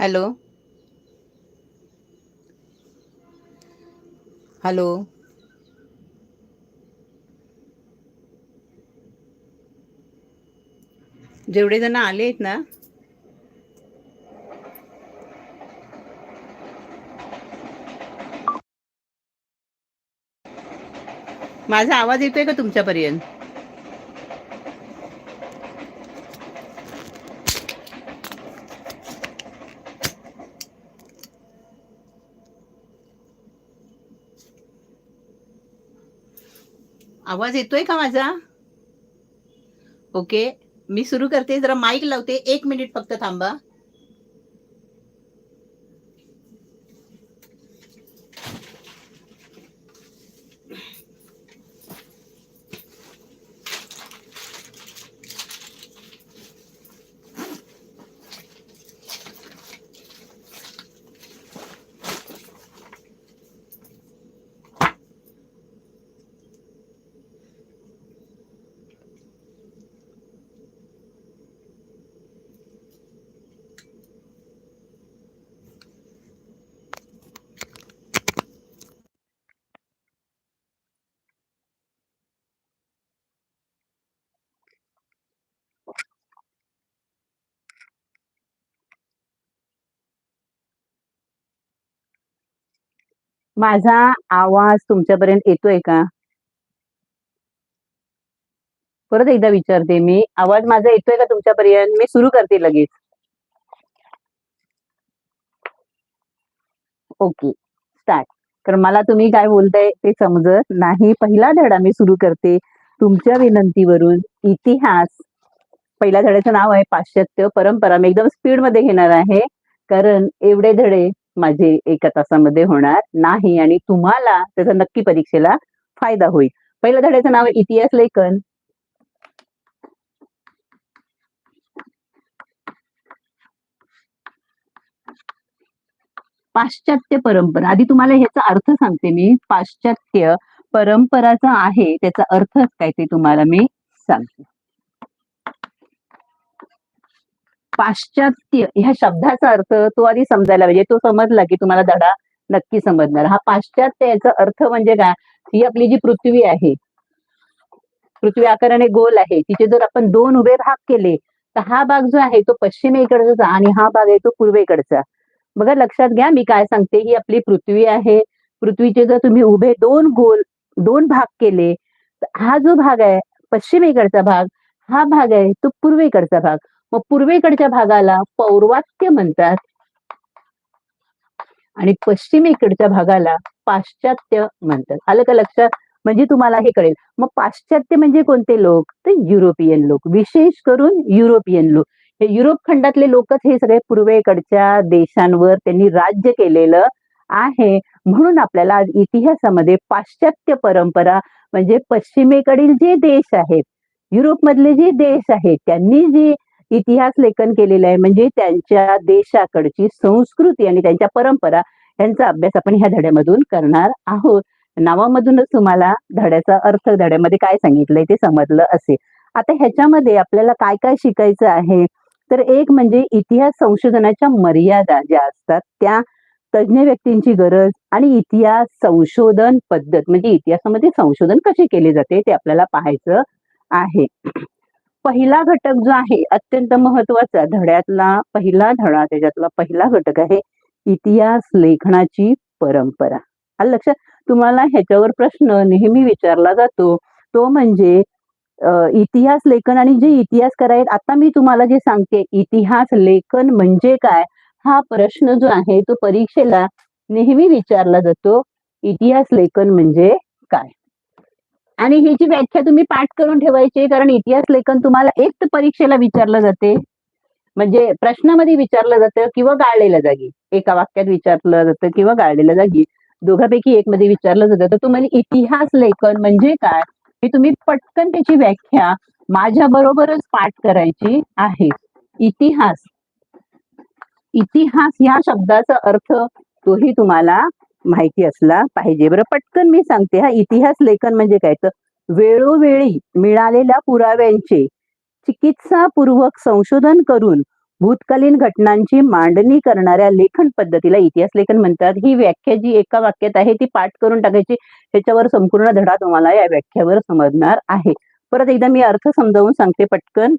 Hello. Hello. जेवढे जण आले आहेत ना. माझा आवाज येतोय का तुमच्यापर्यंत? आवाज येतोय का माझा? ओके मी सुरू करते. जरा माईक लावते. एक मिनिट फक्त थांबा. माझा आवाज तुमच्यापर्यंत येतोय का? परत एकदा विचारते मी. आवाज माझा येतोय का तुमच्यापर्यंत? मी सुरू करते लगेच. ओके स्टार्ट तर मला तुम्ही काय बोलताय ते समजत नाही. पहिला धडा मी सुरू करते तुमच्या विनंतीवरून. इतिहास. पहिल्या धड्याचं नाव आहे पाश्चात्य परंपरा. मी एकदम स्पीडमध्ये घेणार आहे. कारण एवढे धडे माझे एका तासामध्ये होणार नाही आणि तुम्हाला त्याचा नक्की परीक्षेला फायदा होईल. पहिल्या धड्याचं नाव आहे इतिहास लेखन. पाश्चात्य परंपरा. आधी तुम्हाला ह्याचा अर्थ सांगते मी. पाश्चात्य परंपराचा आहे त्याचा अर्थ काय ते तुम्हाला मी सांगते. पाश्चात्य ह्या शब्दाचा अर्थ तो आधी समजायला पाहिजे. तो समजला की तुम्हाला धडा नक्की समजणार. हा पाश्चात्य याचा अर्थ म्हणजे काय? ही आपली जी पृथ्वी आहे पृथ्वी आकाराने गोल आहे तिचे जर आपण दोन उभे भाग केले तर हा भाग जो आहे तो पश्चिमेकडचा आणि हा भाग आहे तो पूर्वेकडचा. बघा लक्षात घ्या मी काय सांगते ही आपली पृथ्वी आहे. पृथ्वीचे जर तुम्ही उभे दोन गोल दोन भाग केले तर हा जो भाग आहे पश्चिमेकडचा भाग हा भाग आहे तो पूर्वेकडचा भाग. मग पूर्वेकडच्या भागाला पौर्वात्य म्हणतात. आणि पश्चिमेकडच्या भागाला पाश्चात्य म्हणतात. आलं का लक्षात? म्हणजे तुम्हाला हे कळेल. मग पाश्चात्य म्हणजे कोणते लोक? तर युरोपियन लोक. विशेष करून युरोपियन लोक. हे युरोप खंडातले लोकच हे सगळे पूर्वेकडच्या देशांवर त्यांनी राज्य केलेलं आहे. म्हणून आपल्याला आज इतिहासामध्ये पाश्चात्य परंपरा म्हणजे पश्चिमेकडील जे देश आहेत युरोपमधले जे देश आहेत त्यांनी जे इतिहास लेखन केलेलं आहे. म्हणजे त्यांच्या देशाकडची संस्कृती आणि त्यांच्या परंपरा यांचा अभ्यास आपण ह्या धड्यामधून करणार आहोत. नावामधूनच तुम्हाला धड्याचा अर्थ धड्यामध्ये काय सांगितलंय ते समजलं असेल. आता ह्याच्यामध्ये आपल्याला काय काय शिकायचं आहे? तर एक म्हणजे इतिहास संशोधनाच्या मर्यादा ज्या असतात त्या तज्ज्ञ व्यक्तींची गरज आणि इतिहास संशोधन पद्धत. म्हणजे इतिहासामध्ये संशोधन कसे केले जाते ते आपल्याला पाहायचं आहे. पहिला घटक जो आहे अत्यंत महत्त्वाचा धड्यातला पहिला धडा त्याच्यातला पहिला घटक आहे इतिहास लेखनाची परंपरा. आलं लक्षात तुम्हाला ह्याच्यावर प्रश्न नेहमी विचारला जातो. तो म्हणजे इतिहास लेखन आणि जे इतिहास करायत आता मी तुम्हाला जे सांगते इतिहास लेखन म्हणजे काय हा प्रश्न जो आहे तो परीक्षेला नेहमी विचारला जातो इतिहास लेखन म्हणजे काय? आणि ही जी व्याख्या तुम्ही पाठ करून ठेवायची कारण इतिहास लेखन तुम्हाला एक परीक्षेला विचारलं जाते. म्हणजे प्रश्नामध्ये विचारलं जातं किंवा गाळलेल्या जागी. एका वाक्यात विचारलं जातं किंवा गाळलेल्या जागी. दोघांपैकी एक मध्ये विचारलं जातं. तर तुम्हाला इतिहास लेखन म्हणजे काय? हे तुम्ही पटकन त्याची व्याख्या माझ्या बरोबरच पाठ करायची आहे. इतिहास. इतिहास या शब्दाचा अर्थ तोही तुम्हाला माहिती असला पाहिजे. बरं पटकन मी सांगते हा. इतिहास लेखन म्हणजे काय? तर वेळोवेळी मिळालेल्या पुराव्यांचे चिकित्सापूर्वक संशोधन करून भूतकालीन घटनांची मांडणी करणाऱ्या लेखन पद्धतीला इतिहास लेखन म्हणतात. ही व्याख्या जी एका वाक्यात आहे ती पाठ करून टाकायची. ह्याच्यावर संपूर्ण धडा तुम्हाला या व्याख्यावर समजणार आहे. परत एकदा मी अर्थ समजावून सांगते पटकन.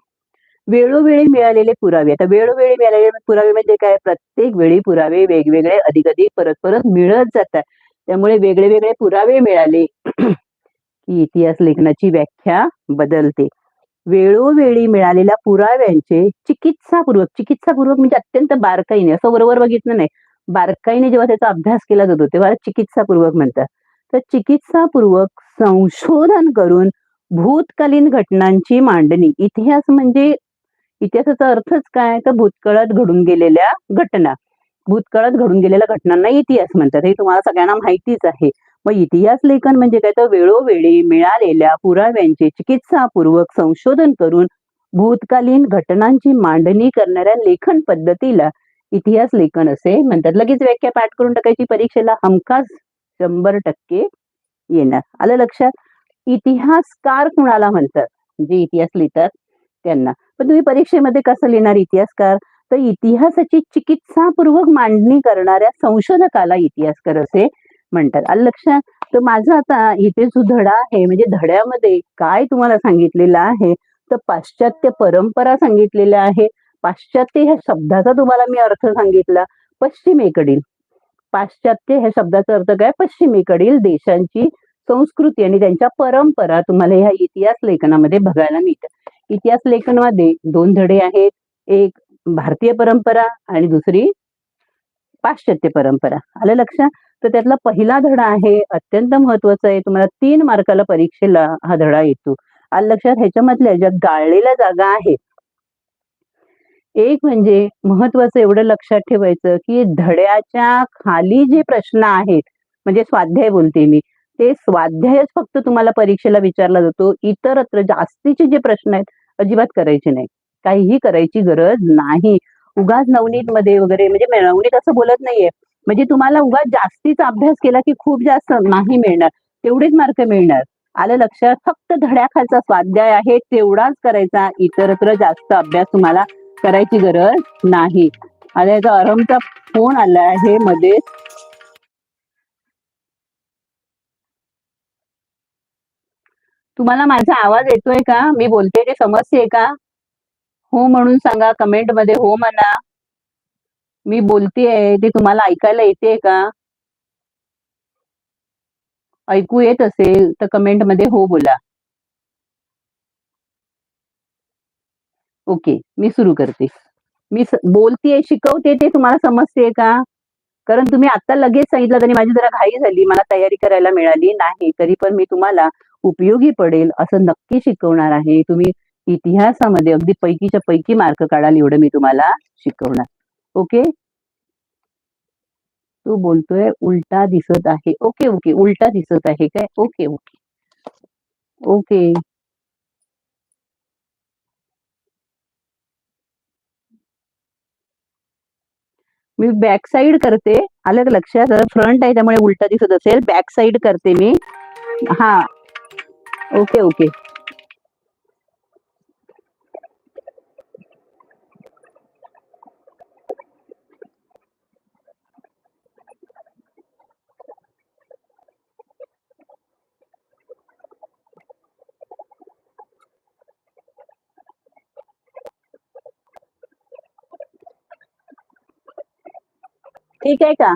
वेळोवेळी मिळालेले पुरावे. आता वेळोवेळी मिळालेले पुरावे म्हणजे काय? प्रत्येक वेळी पुरावे वेगवेगळे अधिक अधिक परत परत मिळत जातात. त्यामुळे वेगळे वेगळे पुरावे मिळाले की इतिहास लेखनाची व्याख्या बदलते. वेळोवेळी मिळालेल्या पुराव्यांचे चिकित्सापूर्वक चिकित्सापूर्वक म्हणजे अत्यंत बारकाईने असं बरोबर बघितलं नाही. बारकाईने जेव्हा त्याचा अभ्यास केला जातो तेव्हा चिकित्सापूर्वक म्हणतात. तर चिकित्सापूर्वक संशोधन करून भूतकालीन घटनांची मांडणी. इतिहास म्हणजे इतिहासाचा अर्थच काय? तर भूतकाळात घडून गेलेल्या घटना. भूतकाळात घडून गेलेल्या घटनांना इतिहास म्हणतात. हे तुम्हाला सगळ्यांना माहितीच आहे. मग इतिहास लेखन म्हणजे काय? तर वेळोवेळी मिळालेल्या पुराव्यांचे चिकित्सापूर्वक संशोधन करून भूतकालीन घटनांची मांडणी करणाऱ्या लेखन पद्धतीला इतिहास लेखन असे म्हणतात. लगेच व्याख्या पाठ करून टाकायची परीक्षेला हमखास शंभर टक्के येणार. आलं लक्षात? इतिहासकार कुणाला म्हणतात? जे इतिहास लिहितात त्यांना. पण तुम्ही परीक्षेमध्ये कसं लिहिणार? इतिहासकार तर इतिहासाची चिकित्सापूर्वक मांडणी करणाऱ्या संशोधकाला इतिहासकार असे म्हणतात. लक्षात तर माझा आता इथे जो धडा आहे म्हणजे धड्यामध्ये काय तुम्हाला सांगितलेलं आहे? तर पाश्चात्य परंपरा सांगितलेल्या आहे. पाश्चात्य ह्या शब्दाचा तुम्हाला मी अर्थ सांगितला पश्चिमेकडील. पाश्चात्य ह्या शब्दाचा अर्थ काय? पश्चिमेकडील देशांची संस्कृती आणि त्यांच्या परंपरा तुम्हाला ह्या इतिहास लेखनामध्ये बघायला मिळतात इतिहास लेखनमध्ये दोन धडे आहेत. एक भारतीय परंपरा आणि दुसरी पाश्चात्य परंपरा. आलं लक्षात? तर त्यातला पहिला धडा आहे अत्यंत महत्त्वाचा आहे. तुम्हाला तीन मार्काला परीक्षेला हा धडा येतो. आलं लक्षात? ह्याच्यामधल्या ज्या गाळलेल्या जागा आहेत एक म्हणजे महत्वाचं एवढं लक्षात ठेवायचं की धड्याच्या खाली जे प्रश्न आहेत म्हणजे स्वाध्याय बोलते मी ते स्वाध्यायच फक्त तुम्हाला परीक्षेला विचारला जातो. इतरत्र जास्तीचे जे प्रश्न आहेत अजिबात करायची नाही. काहीही करायची गरज नाही. उगाच नवनीत मध्ये वगैरे म्हणजे नवनीत असं बोलत नाहीये. म्हणजे तुम्हाला उगाच जास्तीचा अभ्यास केला की खूप जास्त नाही मिळणार. तेवढेच मार्क मिळणार. आलं लक्षात? फक्त धड्याखालचा स्वाध्याय आहे तेवढाच करायचा. इतरत्र जास्त अभ्यास तुम्हाला करायची गरज नाही. आता याचा अरमचा फोन आला आहे मध्ये तुम्हाला माझा आवाज येतोय का? मी बोलते ते समजते का? हो म्हणून सांगा कमेंटमध्ये हो म्हणा. मी बोलतेय ते तुम्हाला ऐकायला येते का? ऐकू येत असेल तर कमेंटमध्ये हो बोला. ओके मी सुरू करते. मी बोलतेय शिकवते ते तुम्हाला समजते का? कारण तुम्ही आता लगेच सांगितलं तरी माझी जरा घाई झाली मला तयारी करायला मिळाली नाही तरी पण मी तुम्हाला उपयोगी पडेल असं नक्की शिकवणार आहे. तुम्ही इतिहासामध्ये अगदी पैकीच्या पैकी मार्क काढाल एवढं मी तुम्हाला शिकवणार. ओके तू बोलतोय उलटा दिसत आहे. ओके ओके उलटा दिसत आहे काय? ओके ओके ओके मी बॅक साईड करते. आलं लक्षात. फ्रंट आहे त्यामुळे उलटा दिसत असेल. बॅक साईड करते मी. हा. ओके ओके ठीक आहे का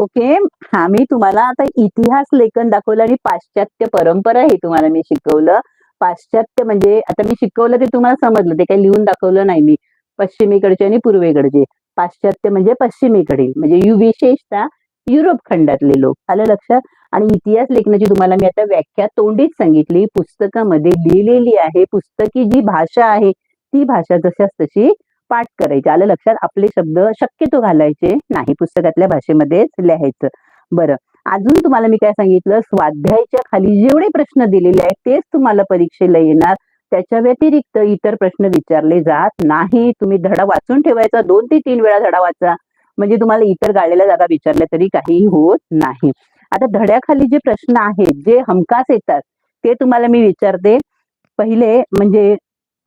ओके? हा मी तुम्हाला आता इतिहास लेखन दाखवलं आणि पाश्चात्य परंपरा हे तुम्हाला मी शिकवलं. पाश्चात्य म्हणजे आता मी शिकवलं ते तुम्हाला समजलं ते काही लिहून दाखवलं नाही मी. पश्चिमेकडचे आणि पूर्वेकडचे. पाश्चात्य म्हणजे पश्चिमेकडील म्हणजे यु विशेषतः युरोप खंडातले लोक. आलं लक्षात? आणि इतिहास लेखनाची तुम्हाला मी आता व्याख्या तोंडीच सांगितली. पुस्तकामध्ये लिहिलेली आहे पुस्तकी जी भाषा आहे ती भाषा जशाच तशी पाठ करायचे. आलं लक्षात? आपले शब्द शक्यतो घालायचे नाही. पुस्तकातल्या भाषेमध्येच लिहायचं. बरं. अजून तुम्हाला मी काय सांगितलं? स्वाध्यायाच्या खाली जेवढे प्रश्न दिलेले आहेत तेच तुम्हाला परीक्षेला येणार. त्याच्या व्यतिरिक्त इतर प्रश्न विचारले जात नाही. तुम्ही धडा वाचून ठेवायचा. दोन ते तीन वेळा धडा वाचा. म्हणजे तुम्हाला इतर गाळलेल्या जागा विचारल्या तरी काहीही होत नाही. आता धड्याखाली जे प्रश्न आहेत जे हमखास येतात ते तुम्हाला मी विचारते. पहिले म्हणजे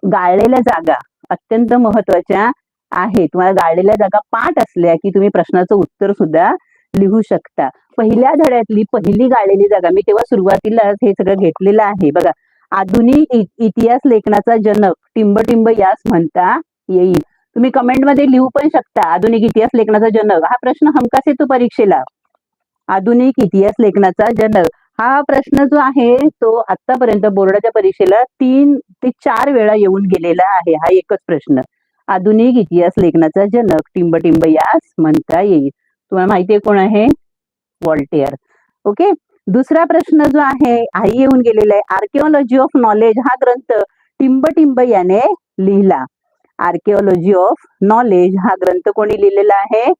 गाळलेल्या जागा. अत्यंत महत्त्वाच्या आहेत. तुम्हाला गाळलेल्या जागा पाठ असल्या की तुम्ही प्रश्नाचं उत्तर सुद्धा लिहू शकता. पहिल्या धड्यातली पहिली गाळलेली जागा मी तेव्हा सुरुवातीलाच हे सगळं घेतलेलं आहे. बघा आधुनिक इतिहास लेखनाचा जनक टिंबटिंब यास म्हणता येईल. तुम्ही कमेंटमध्ये लिहू पण शकता आधुनिक इतिहास लेखनाचा जनक. हा प्रश्न हमखास येतो परीक्षेला. आधुनिक इतिहास लेखनाचा जनक. हा प्रश्न जो आहे तो आतापर्यंत बोर्डाच्या परीक्षेला तीन ते चार वेळा येऊन गेलेला आहे. हा एकच प्रश्न. आधुनिक इतिहास लेखनाचा जनक टिंबटिंब यास म्हणता येईल. तुम्हाला माहितीये कोण आहे? वॉल्टेअर. ओके? दुसरा प्रश्न जो आहे आई येऊन गेलेला आहे. आर्किओलॉजी ऑफ नॉलेज हा ग्रंथ टिंबटिंब याने लिहिला. आर्किओलॉजी ऑफ नॉलेज हा ग्रंथ कोणी लिहिलेला आहे?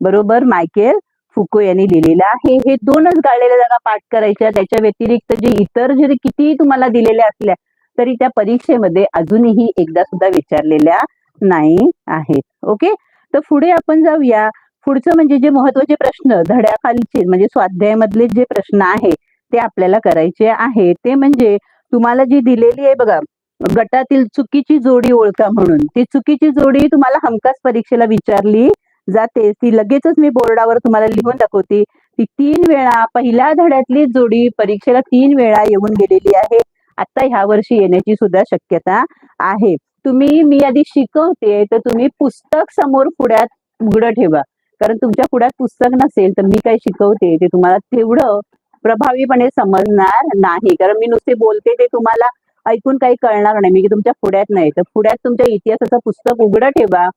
बरोबर मायकेल फुको यांनी लिहिलेला आहे. हे दोनच गाळलेल्या जागा पाठ करायच्या. त्याच्या व्यतिरिक्त जे इतर जरी कितीही तुम्हाला दिलेल्या असल्या तरी त्या परीक्षेमध्ये अजूनही एकदा सुद्धा विचारलेल्या नाही आहेत. ओके तर पुढे आपण जाऊया. पुढचं म्हणजे जे महत्त्वाचे प्रश्न धड्याखालचे म्हणजे स्वाध्यायामधले जे प्रश्न आहे ते आपल्याला करायचे आहे ते म्हणजे तुम्हाला जी दिलेली आहे बघा गटातील चुकीची जोडी ओळखा म्हणून. ती चुकीची जोडी तुम्हाला हमखास परीक्षेला विचारली जाते. ती लगेचच मी बोर्डावर तुम्हाला लिहून दाखवते. ती तीन वेळा पहिल्या धड्यातली जोडी परीक्षेला तीन वेळा येऊन गेलेली आहे. आता ह्या वर्षी येण्याची सुद्धा शक्यता आहे. तुम्ही मी आधी शिकवते तर तुम्ही पुस्तक समोर पुढ्यात उघडं ठेवा. कारण तुमच्या पुढ्यात पुस्तक नसेल तर मी काय शिकवते ते तुम्हाला तेवढं प्रभावीपणे समजणार नाही. कारण मी नुसते बोलते ते तुम्हाला ऐकून काही कळणार नाही. मी तुमच्या पुढ्यात नाही. तर पुढ्यात तुमच्या इतिहासाचं पुस्तक उघडं ठेवा.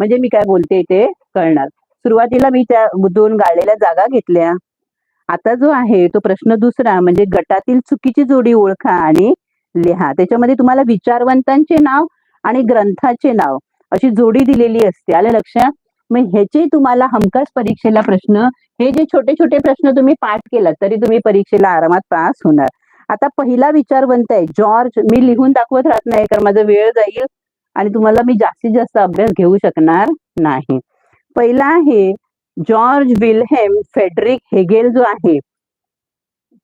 म्हणजे मी काय बोलते ते? कळणार सुरुवातीला मी त्या दोन गाळलेल्या जागा घेतल्या. आता जो आहे तो प्रश्न दुसरा म्हणजे गटातील चुकीची जोडी ओळखा आणि लिहा. त्याच्यामध्ये तुम्हाला विचारवंतांचे नाव आणि ग्रंथाचे नाव अशी जोडी दिलेली असते. आलं लक्षात मग ह्याचे तुम्हाला हमखास परीक्षेला प्रश्न हे जे छोटे छोटे प्रश्न तुम्ही पाठ केलात तरी तुम्ही परीक्षेला आरामात पास होणार. आता पहिला विचारवंत आहे जॉर्ज. मी लिहून दाखवत राहत नाही कारण माझा वेळ जाईल आणि तुम्हाला मी जास्तीत जास्त अभ्यास घेऊ शकणार नाही. पहिला आहे जॉर्ज विल्हेम फेडरिक हेगेल जो आहे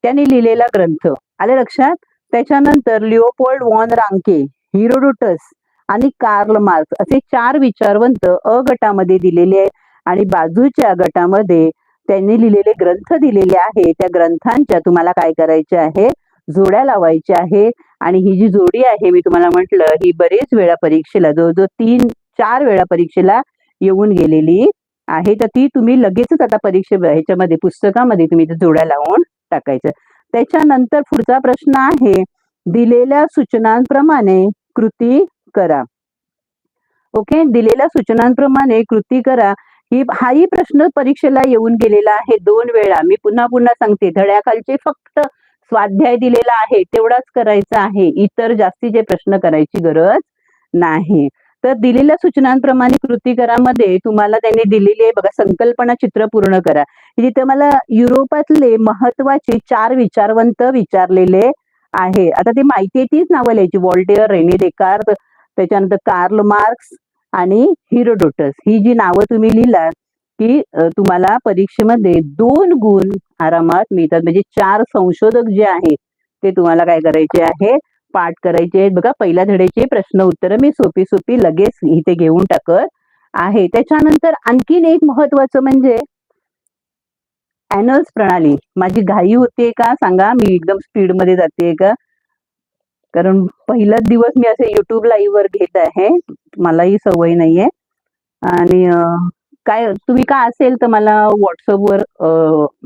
त्याने लिहिलेला ग्रंथ. आले लक्षात? त्याच्यानंतर लिओपोल्ड वॉन रांके हिरोडोटस आणि कार्ल मार्क्स असे चार विचारवंत अ गटामध्ये दिलेले आहेत आणि बाजूच्या गटामध्ये त्यांनी लिहिलेले ग्रंथ दिलेले आहे त्या ग्रंथांच्या तुम्हाला काय करायचे आहे? जोड्या लावायच्या आहे आणि ही जी जोडी आहे मी तुम्हाला म्हटलं ही बरेच वेळा परीक्षेला जवळजवळ तीन चार वेळा परीक्षेला येऊन गेलेली आहे. तर ती तुम्ही लगेचच आता परीक्षे ह्याच्यामध्ये पुस्तकामध्ये तुम्ही जोड्या लावून टाकायचं. त्याच्यानंतर पुढचा प्रश्न आहे दिलेल्या सूचनांप्रमाणे कृती करा. ओके? दिलेल्या सूचनांप्रमाणे कृती करा. ही हाही प्रश्न परीक्षेला येऊन गेलेला आहे दोन वेळा. मी पुन्हा पुन्हा सांगते धड्याखालचे फक्त स्वाध्याय दिलेला आहे तेवढाच करायचा आहे. इतर जास्तीचे प्रश्न करायची गरज नाही. तर दिलेल्या सूचनांप्रमाणे कृती करामध्ये तुम्हाला त्यांनी दिलेली आहे बघा संकल्पना चित्र पूर्ण करा. तिथे मला युरोपातले महत्त्वाचे चार विचारवंत विचारलेले आहे. आता ती माहिती आहे तीच नावं लिहायची. वॉल्टेअर रेनी डेकार्त त्याच्यानंतर कार्ल मार्क्स आणि हिरोडोटस. ही जी नावं तुम्ही लिहिलात की तुम्हाला परीक्षेमध्ये दोन गुण आरामात मिळतात. म्हणजे चार संशोधक जे आहेत ते तुम्हाला काय करायचे आहे? पाठ करायचे आहेत. बघा पहिल्या धड्याचे प्रश्न उत्तर मी सोपी सोपी लगेच इथे घेऊन टाकत आहे. त्याच्यानंतर आणखीन एक महत्वाचं म्हणजे अॅनल्स प्रणाली. माझी घाई होते का? सांगा. मी एकदम स्पीडमध्ये जाते का? कारण पहिलाच दिवस मी असे युट्यूब लाईव्ह वर घेत आहे. मलाही सवय नाहीये. आणि काय तुम्ही का असेल तर मला व्हॉट्सअपवर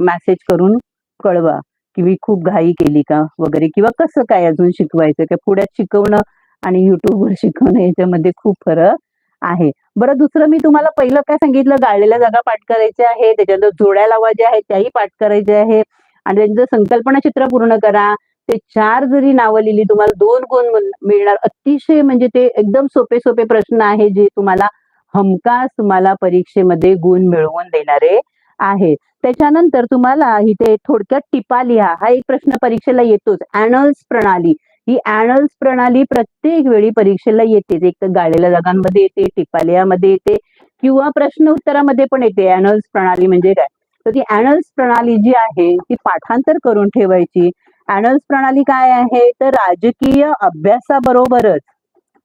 मेसेज करून कळवा. की मी खूप घाई केली का वगैरे? किंवा कसं काय अजून शिकवायचं? का पुढ्यात शिकवणं आणि युट्यूबवर शिकवणं याच्यामध्ये खूप फरक आहे. बरं दुसरं मी तुम्हाला पहिलं काय सांगितलं? गाळलेल्या जागा पाठ करायच्या आहे त्याच्यानंतर जोड्या लावायच्या आहेत त्याही पाठ करायचे आहे आणि त्यांचं संकल्पना चित्र पूर्ण करा. ते चार जरी नावं लिहिली तुम्हाला दोन गुण मिळणार. अतिशय म्हणजे ते एकदम सोपे सोपे प्रश्न आहे जे तुम्हाला हमखास तुम्हाला परीक्षेमध्ये गुण मिळवून देणारे आहे. त्याच्यानंतर तुम्हाला इथे थोडक्यात टिपा लिहा. हा एक प्रश्न परीक्षेला येतोच. अॅनल्स प्रणाली. ही अॅनल्स प्रणाली प्रत्येक वेळी परीक्षेला येतेच एक तर गाळलेल्या जागांमध्ये येते टिपालियामध्ये येते किंवा प्रश्न उत्तरामध्ये पण येते. अॅनल्स प्रणाली म्हणजे काय? तर ती अॅनल्स प्रणाली जी आहे ती पाठांतर करून ठेवायची. अॅनल्स प्रणाली काय आहे? तर राजकीय अभ्यासाबरोबरच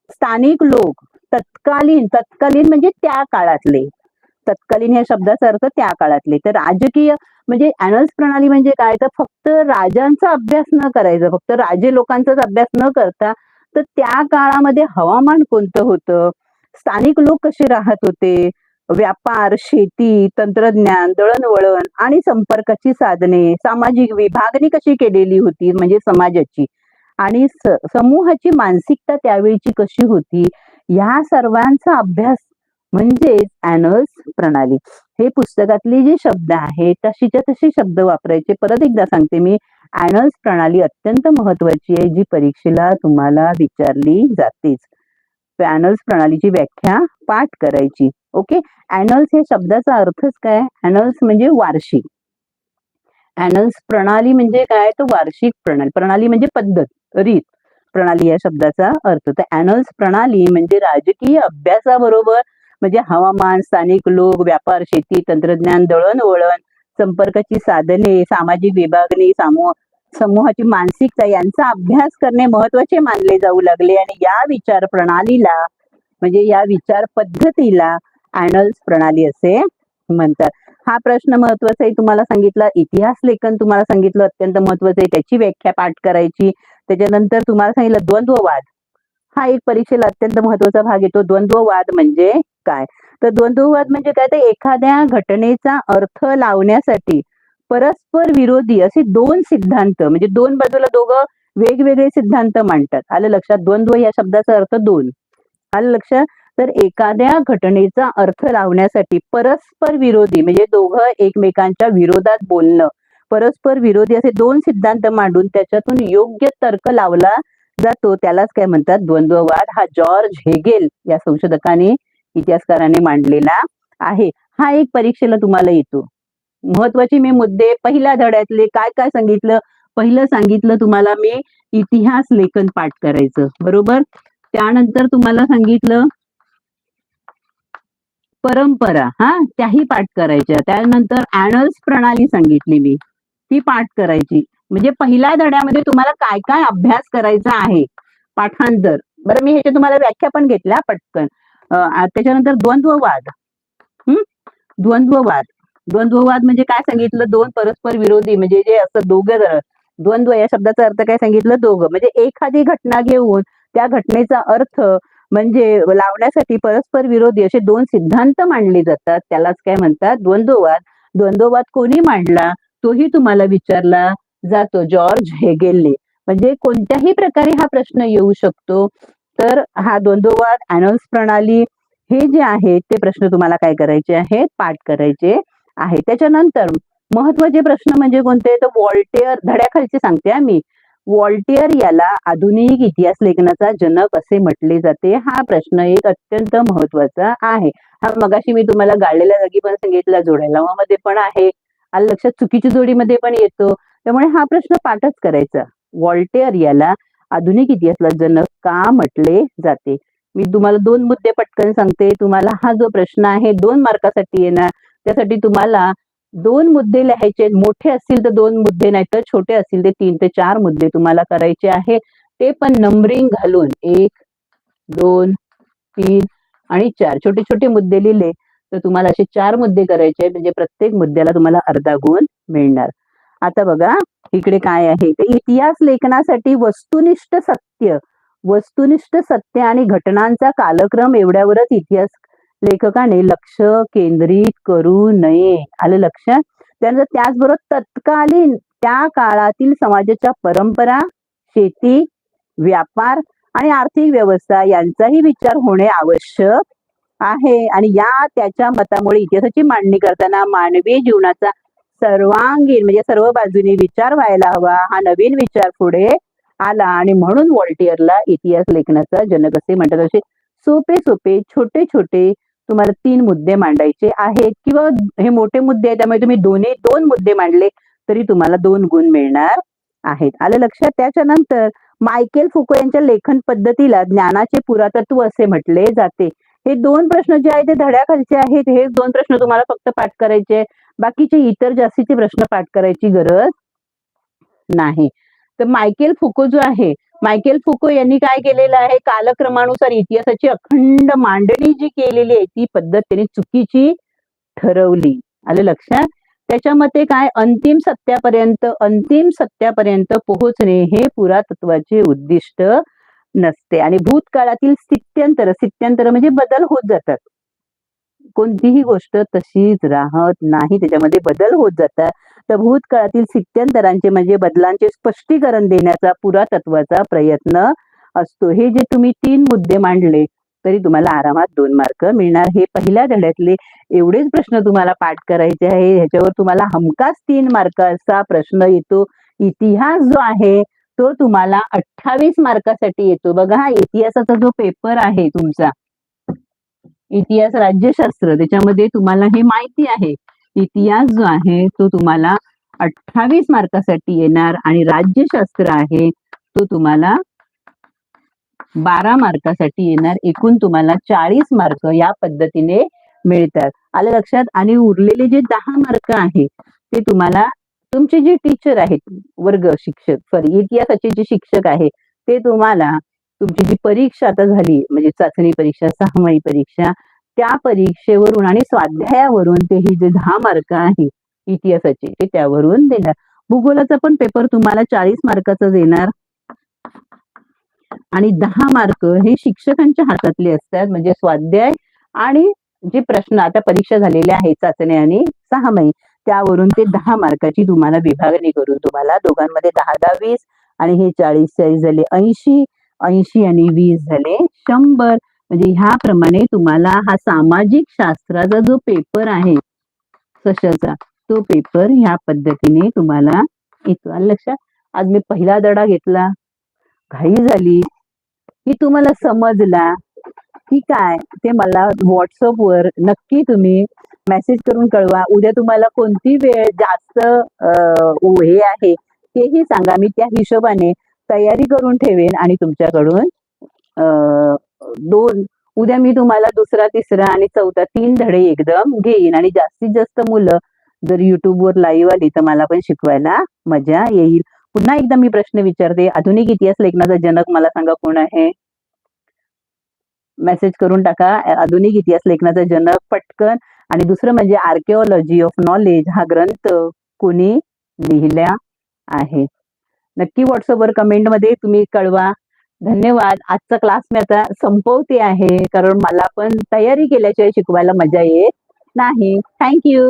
स्थानिक लोक तत्कालीन तत्कालीन म्हणजे त्या काळातले तत्कालीन या शब्दाचा अर्थ त्या काळातले. तर राजकीय म्हणजे अॅनल्स प्रणाली म्हणजे काय? तर फक्त राजांचा अभ्यास न करायचा फक्त राजे लोकांचाच अभ्यास न करता तर त्या काळामध्ये हवामान कोणतं होतं? स्थानिक लोक कसे राहत होते? व्यापार शेती तंत्रज्ञान दळणवळण आणि संपर्काची साधने सामाजिक विभागणी कशी केलेली होती? म्हणजे समाजाची. आणि समूहाची मानसिकता त्यावेळीची कशी होती? ह्या सर्वांचा अभ्यास म्हणजेच अॅनल्स प्रणाली. हे पुस्तकातले जे शब्द आहेत तशीच्या तसे शब्द वापरायचे. परत एकदा सांगते मी अॅनल्स प्रणाली अत्यंत महत्वाची आहे जी परीक्षेला तुम्हाला विचारली जातेच. अॅनल्स प्रणालीची व्याख्या पाठ करायची. ओके? अॅनल्स या शब्दाचा अर्थच काय? अॅनल्स म्हणजे वार्षिक. अॅनल्स प्रणाली म्हणजे काय? तर वार्षिक प्रणाली. प्रणाली म्हणजे पद्धत रीत. प्रणाली या शब्दाचा अर्थ. तर अॅनल्स प्रणाली म्हणजे राजकीय अभ्यासाबरोबर म्हणजे हवामान स्थानिक लोक व्यापार शेती तंत्रज्ञान दळणवळण संपर्काची साधने सामाजिक विभागणी सामूह समूहाची मानसिकता यांचा अभ्यास करणे महत्त्वाचे मानले जाऊ लागले. आणि या विचार प्रणालीला म्हणजे या विचार पद्धतीला अॅनल्स प्रणाली असे म्हणतात. हा प्रश्न महत्त्वाचा आहे. तुम्हाला सांगितला इतिहास लेखन तुम्हाला सांगितलं अत्यंत महत्वाचं आहे. त्याची व्याख्या पाठ करायची. त्याच्यानंतर तुम्हाला सांगितलं द्वंद्ववाद. हा एक परीक्षेला अत्यंत महत्त्वाचा भाग येतो. द्वंद्ववाद म्हणजे काय? तर द्वंद्ववाद म्हणजे काय? तर एखाद्या घटनेचा अर्थ लावण्यासाठी परस्पर विरोधी असे दोन सिद्धांत म्हणजे दोन बाजूला दोघं वेगवेगळे सिद्धांत मांडतात. आलं लक्षात? द्वंद्व या शब्दाचा अर्थ दोन. आलं लक्षात? तर एखाद्या घटनेचा अर्थ लावण्यासाठी परस्पर विरोधी म्हणजे दोघं एकमेकांच्या विरोधात बोलणं परस्पर विरोधी असे दोन सिद्धांत मांडून त्याच्यातून योग्य तर्क लावला जातो. त्यालाच काय म्हणतात? द्वंद्ववाद हा जॉर्ज हेगेल या संशोधकाने इतिहासकाराने मांडलेला आहे. हा एक परीक्षेला तुम्हाला येतो. महत्त्वाचे मी मुद्दे पहिल्या धड्यातले काय काय सांगितलं? पहिलं सांगितलं तुम्हाला मी इतिहास लेखन पाठ करायचं. बरोबर? त्यानंतर तुम्हाला सांगितलं परंपरा. हा त्याही पाठ करायच्या. त्यानंतर अॅनल्स प्रणाली सांगितली मी. ती पाठ करायची. म्हणजे पहिल्या धड्यामध्ये तुम्हाला काय काय अभ्यास करायचा आहे? पाठांतर. बरं मी ह्याच्या तुम्हाला व्याख्या पण घेतल्या पटकन. त्याच्यानंतर द्वंद्ववाद. हम्म द्वंद्ववाद. द्वंद्ववाद म्हणजे काय सांगितलं? दोन परस्पर विरोधी म्हणजे जे असं दोघं द्वंद्व या शब्दाचा अर्थ काय सांगितलं? दोघं. म्हणजे एखादी घटना घेऊन त्या घटनेचा अर्थ म्हणजे लावण्यासाठी परस्पर विरोधी असे दोन सिद्धांत मांडले जातात. त्यालाच काय म्हणतात? द्वंद्ववाद. द्वंद्ववाद कोणी मांडला? तोही तुम्हाला विचारला जातो जॉर्ज हेगेलने. म्हणजे कोणत्याही प्रकारे हा प्रश्न येऊ शकतो. तर हा द्वंद्ववाद अॅनल्स प्रणाली हे जे आहे ते प्रश्न तुम्हाला काय करायचे आहेत? पाठ करायचे आहे त्याच्यानंतर महत्त्वाचे प्रश्न म्हणजे कोणते? तर वॉल्टेअर धड्याखालचे सांगते मी. वॉल्टेअर याला आधुनिक इतिहास लेखनाचा जनक असे म्हटले जाते. हा प्रश्न एक अत्यंत महत्त्वाचा आहे. हा मगाशी मी तुम्हाला गाळलेल्या जागी पण सांगितला जोड्या मध्ये पण आहे. आणि लक्षात चुकीची जोडीमध्ये पण येतो. त्यामुळे हा प्रश्न पाठच करायचा. वॉल्टेअर याला आधुनिक इतिहासाला जनक का म्हटले जाते? मी तुम्हाला दोन मुद्दे पटकन सांगते. तुम्हाला हा जो प्रश्न आहे दोन मार्कासाठी येणार. त्यासाठी तुम्हाला दोन मुद्दे लिहायचे. मोठे असतील तर दोन मुद्दे नाही तर छोटे असतील ते तीन ते चार मुद्दे तुम्हाला करायचे आहे. ते पण नंबरिंग घालून एक दोन तीन आणि चार. छोटे छोटे मुद्दे लिहिले तर तुम्हाला असे चार मुद्दे करायचे आहेत. म्हणजे प्रत्येक मुद्द्याला तुम्हाला अर्धा गुण मिळणार. आता बघा इकडे काय आहे? तर इतिहास लेखनासाठी वस्तुनिष्ठ सत्य वस्तुनिष्ठ सत्य आणि घटनांचा कालक्रम एवढ्यावरच इतिहास लेखकाने लक्ष केंद्रित करू नये. आलं लक्षात त्यानंतर त्याचबरोबर तत्कालीन त्या काळातील समाजाच्या परंपरा शेती व्यापार आणि आर्थिक व्यवस्था यांचाही विचार होणे आवश्यक आहे. आणि या त्याच्या मतामुळे इतिहासाची मांडणी करताना मानवी जीवनाचा सर्वांगीण म्हणजे सर्व बाजूने विचार व्हायला हवा. हा नवीन विचार पुढे आला आणि म्हणून वॉल्टियरला इतिहास लेखनाचा जनक असे म्हणतात. असे सोपे सोपे छोटे छोटे तुम्हाला तीन मुद्दे मांडायचे आहेत. किंवा हे मोठे मुद्दे आहेत त्यामुळे तुम्ही दोन्ही दोन मुद्दे मांडले तरी तुम्हाला दोन गुण मिळणार आहेत. आलं लक्षात? त्याच्यानंतर मायकेल फुको यांच्या लेखन पद्धतीला ज्ञानाचे पुरातत्व असे म्हटले जाते. हे दोन प्रश्न जे आहेत ते धड्याखालचे आहेत. हे दोन प्रश्न तुम्हाला फक्त पाठ करायचे बाकीचे इतर जास्तीचे प्रश्न पाठ करायची गरज नाही. तर मायकेल फुको जो आहे मायकेल फुको यांनी काय केलेलं आहे? कालक्रमानुसार इतिहासाची अखंड मांडणी जी केलेली आहे ती पद्धत त्यांनी चुकीची ठरवली. आलं लक्षात? त्याच्या मते काय? अंतिम सत्यापर्यंत अंतिम सत्यापर्यंत पोहोचणे हे पुरातत्वाचे उद्दिष्ट नसते. आणि भूतकाळातील स्थित्यंतर स्थित्यंतर म्हणजे बदल होत जातात. कोणतीही गोष्ट तशीच राहत नाही त्याच्यामध्ये बदल होत जातात. तर भूतकाळातील स्थित्यंतरांचे म्हणजे बदलांचे स्पष्टीकरण देण्याचा पुरातत्वाचा प्रयत्न असतो. हे जे तुम्ही तीन मुद्दे मांडले तरी तुम्हाला आरामात दोन मार्क मिळणार. हे पहिल्या धड्यातले एवढेच प्रश्न तुम्हाला पाठ करायचे आहे ह्याच्यावर तुम्हाला हमखास तीन मार्काचा प्रश्न येतो. इतिहास जो आहे तो तुम्हाला अठ्ठावीस मार्कासाठी येतो. बघा हा इतिहासाचा जो पेपर आहे तुमचा इतिहास राज्यशास्त्र त्याच्यामध्ये तुम्हाला हे माहिती आहे. इतिहास जो आहे तो तुम्हाला अठ्ठावीस मार्कासाठी येणार आणि राज्यशास्त्र आहे तो तुम्हाला बारा मार्कासाठी येणार. एकूण तुम्हाला चाळीस मार्क या पद्धतीने मिळतात. आलं लक्षात? आणि उरलेले जे दहा मार्क आहे ते तुम्हाला तुमचे जे टीचर आहेत वर्ग शिक्षक सॉरी इतिहासाचे जे शिक्षक आहे ते तुम्हाला तुमची जी परीक्षा आता झाली म्हणजे चाचणी परीक्षा सहामाही परीक्षा त्या परीक्षेवरून आणि स्वाध्यायावरून ते हे जे दहा मार्क आहे इतिहासाचे ते त्यावरून देणार. भूगोलाचा पण पेपर तुम्हाला चाळीस मार्काचा देणार. आणि दहा मार्क हे शिक्षकांच्या हातातले असतात म्हणजे स्वाध्याय आणि जे प्रश्न आता परीक्षा झालेल्या आहेत चाचण्या आणि सहामाही. त्यावरून ते दहा मार्काची तुम्हाला विभागणी करून तुम्हाला दोघांमध्ये दहा दहा वीस आणि हे चाळीस चाळीस झाले ऐंशी ऐंशी आणि वीस झाले शंभर. म्हणजे ह्याप्रमाणे तुम्हाला हा सामाजिक शास्त्राचा जो पेपर आहे सशाचा तो पेपर ह्या पद्धतीने तुम्हाला येतो आणि लक्षात. आज मी पहिला दडा घेतला. घाई झाली. की तुम्हाला समजला. की काय? ते मला व्हॉट्सअपवर नक्की तुम्ही मेसेज करून कळवा. उद्या तुम्हाला कोणती वेळ जास्त हे आहे तेही सांगा. मी त्या हिशोबाने तयारी करून ठेवेन आणि तुमच्याकडून दोन उद्या मी तुम्हाला दुसरा तिसरा आणि चौथा तीन धडे एकदम घेईन. आणि जास्तीत जास्त मुलं जर युट्यूबवर लाईव्ह आली तर मला पण शिकवायला मजा येईल. पुन्हा एकदा मी प्रश्न विचारते. आधुनिक इतिहास लेखनाचा जनक मला सांगा कोण आहे? मेसेज करून टाका. आधुनिक इतिहास लेखनाचा जनक पटकन आणि दुसरं म्हणजे आर्किओलॉजी ऑफ नॉलेज हा ग्रंथ कोणी लिहिला आहे. नक्की व्हॉट्सअपवर कमेंटमध्ये तुम्ही कळवा. धन्यवाद. आजचा क्लास मी आता संपवते आहे. कारण मला पण तयारी केल्याशिवाय शिकवायला मजा येत नाही. थँक्यू